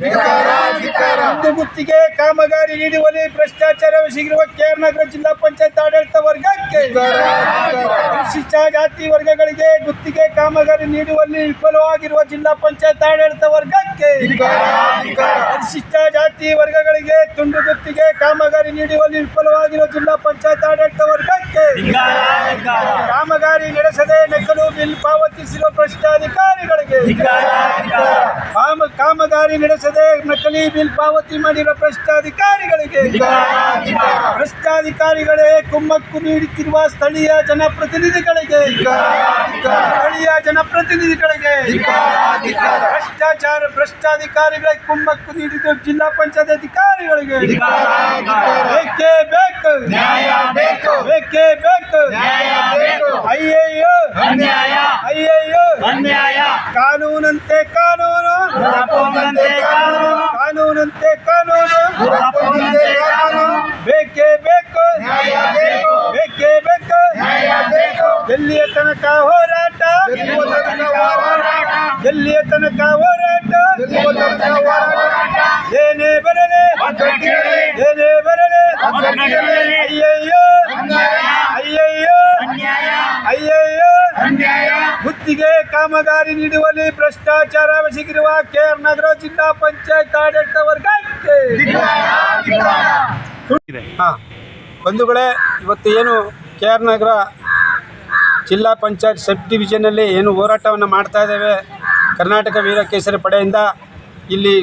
ಒಂದು ಗುತ್ತಿಗೆ ಕಾಮಗಾರಿ ನೀಡುವಲ್ಲಿ ಭ್ರಷ್ಟಾಚಾರ ಎಸಗಿರುವ ಕೆಆರ್ ನಗರ ಜಿಲ್ಲಾ ಪಂಚಾಯತ್ ಆಡಳಿತ ವರ್ಗಕ್ಕೆ. ವಿಶಿಷ್ಟ ಜಾತಿ ವರ್ಗಗಳಿಗೆ ಗುತ್ತಿಗೆ ಕಾಮಗಾರಿ ನೀಡುವಲ್ಲಿ ವಿಫಲವಾಗಿರುವ ಜಿಲ್ಲಾ ಪಂಚಾಯತ್ ಆಡಳಿತ ವರ್ಗಕ್ಕೆ. ವಿಶಿಷ್ಟ ಜಾತಿ ವರ್ಗಗಳಿಗೆ ತುಂಡು ಗುತ್ತಿಗೆ ಕಾಮಗಾರಿ ನೀಡುವಲ್ಲಿ ವಿಫಲವಾಗಿರುವ ಜಿಲ್ಲಾ ಪಂಚಾಯತ್ ಆಡಳಿತ ವರ್ಗಕ್ಕೆ. ಕಾಮಗಾರಿ ನಡೆಸದೆ ನಕಲು ಬಿಲ್ ಪಾವತಿಸಿರುವ ಭ್ರಷ್ಟಾಧಿಕಾರಿಗಳಿಗೆ ಕಾಮ ಕಾಮಗಾರಿ ನಡೆಸದೆ ನಕಲಿ ಬಿಲ್ ಪಾವತಿ ಮಾಡಿರುವ ಭ್ರಷ್ಟಾಧಿಕಾರಿಗಳಿಗೆ ಭ್ರಷ್ಟಾಧಿಕಾರಿಗಳೇ ಕುಮ್ಮಕ್ಕು ನೀಡುತ್ತಿರುವ ಸ್ಥಳೀಯ ಜನಪ್ರತಿನಿಧಿಗಳಿಗೆ ಸ್ಥಳೀಯ ಜನಪ್ರತಿನಿಧಿಗಳಿಗೆ ಭ್ರಷ್ಟಾಚಾರ ಭ್ರಷ್ಟಾಧಿಕಾರಿಗಳ ಕುಮ್ಮಕ್ಕು ನೀಡಿದ ಜಿಲ್ಲಾ ಪಂಚಾಯತ್ ಅಧಿಕಾರಿಗಳಿಗೆ ಬೇಕೇ ಬೇಕು? ನ್ಯಾಯ ಬೇಕು ಬೇಕೇ. ಕಾನೂನಂತೆ ಕಾನೂನು ಹೊರಪೊಮ್ಮಂತೆ ಕಾನೂನು ಕಾನೂನಂತೆ ಕಾನೂನು ಹೊರಪೊಮ್ಮಂತೆ ಕಾನೂನು ಬೇಕೇ ಬೇಕು ನ್ಯಾಯ ಬೇಕು ಬೇಕೇ ಬೇಕು ನ್ಯಾಯ ಬೇಕು ಎಲ್ಲಿಯ ತನಕ ಹೋರಾಟ ಗೆಲ್ಲುವ ತನಕ ಹೋರಾಟ ಎಲ್ಲಿಯ ತನಕ ಹೋರಾಟ ಗೆಲ್ಲುವ ತನಕ ಹೋರಾಟ ಏನೇ ಬರಲಿ ಒಗ್ಗಟ್ಟಿರಲಿ ಏನೇ ಬರಲಿ ಒಗ್ಗಟ್ಟಿರಲಿ ಅಯ್ಯಯ್ಯೋ ಅನ್ಯಾಯ ಅಯ್ಯಯ್ಯೋ ಅನ್ಯಾಯ ಅಯ್ಯಯ್ಯೋ ಅನ್ಯಾಯ ಗುತ್ತಿಗೆ ಕಾಮಗಾರಿ ನೀಡುವಲ್ಲಿ ಭ್ರಷ್ಟಾಚಾರ ಎಸಗಿರುವ ಕೆಆರ್ ನಗರ ಜಿಲ್ಲಾ ಪಂಚಾಯತ್ ಆಡಳಿತ ವರ್ಗಕ್ಕೆ ಹಾಂ. ಬಂಧುಗಳೇ ಇವತ್ತು ಏನು ಕೆ ಆರ್ ನಗರ ಜಿಲ್ಲಾ ಪಂಚಾಯತ್ ಸಬ್ ಡಿವಿಷನಲ್ಲಿ ಏನು ಹೋರಾಟವನ್ನು ಮಾಡ್ತಾ ಇದ್ದೇವೆ ಕರ್ನಾಟಕ ವೀರ ಕೇಸರಿ ಪಡೆಯಿಂದ ಇಲ್ಲಿ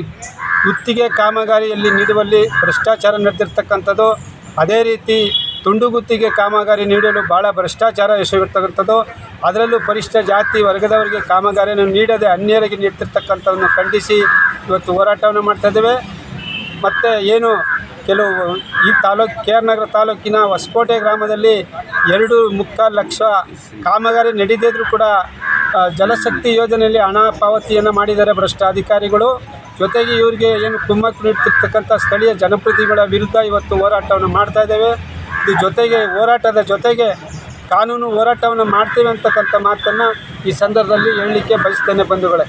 ಗುತ್ತಿಗೆ ಕಾಮಗಾರಿಯಲ್ಲಿ ನೀಡುವಲ್ಲಿ ಭ್ರಷ್ಟಾಚಾರ ನಡೆದಿರ್ತಕ್ಕಂಥದ್ದು ಅದೇ ರೀತಿ ತುಂಡು ಗುತ್ತಿಗೆ ಕಾಮಗಾರಿ ನೀಡಲು ಭಾಳ ಭ್ರಷ್ಟಾಚಾರ ಎಸಗಿರ್ತಕ್ಕಂಥದ್ದು ಅದರಲ್ಲೂ ಪರಿಷ್ಠ ಜಾತಿ ವರ್ಗದವರಿಗೆ ಕಾಮಗಾರಿಯನ್ನು ನೀಡದೆ ಅನ್ಯರಿಗೆ ನೀಡ್ತಿರ್ತಕ್ಕಂಥದ್ದನ್ನು ಖಂಡಿಸಿ ಇವತ್ತು ಹೋರಾಟವನ್ನು ಮಾಡ್ತಾ ಇದ್ದೇವೆ. ಮತ್ತು ಏನು ಕೆಲವು ಈ ತಾಲೂಕು, ಕೆ ಆರ್ ನಗರ ತಾಲೂಕಿನ ಹೊಸಕೋಟೆ ಗ್ರಾಮದಲ್ಲಿ ಎರಡು ಮುಕ್ಕಾಲು ಲಕ್ಷ ಕಾಮಗಾರಿ ನಡೆದಿದ್ದರೂ ಕೂಡ ಜಲಶಕ್ತಿ ಯೋಜನೆಯಲ್ಲಿ ಹಣ ಪಾವತಿಯನ್ನು ಮಾಡಿದ್ದಾರೆ ಭ್ರಷ್ಟ ಅಧಿಕಾರಿಗಳು ಜೊತೆಗೆ ಇವರಿಗೆ ಏನು ಕುಮ್ಮಕ್ಕು ನೀಡ್ತಿರ್ತಕ್ಕಂಥ ಸ್ಥಳೀಯ ಜನಪ್ರತಿನಿಧಿಗಳ ವಿರುದ್ಧ ಇವತ್ತು ಹೋರಾಟವನ್ನು ಮಾಡ್ತಾ ಇದ್ದೇವೆ. ಇದು ಜೊತೆಗೆ ಹೋರಾಟದ ಜೊತೆಗೆ ಕಾನೂನು ಹೋರಾಟವನ್ನು ಮಾಡ್ತೀವಿ ಅಂತಕ್ಕಂಥ ಮಾತನ್ನು ಈ ಸಂದರ್ಭದಲ್ಲಿ ಹೇಳಲಿಕ್ಕೆ ಬಯಸ್ತೇನೆ ಬಂಧುಗಳೇ.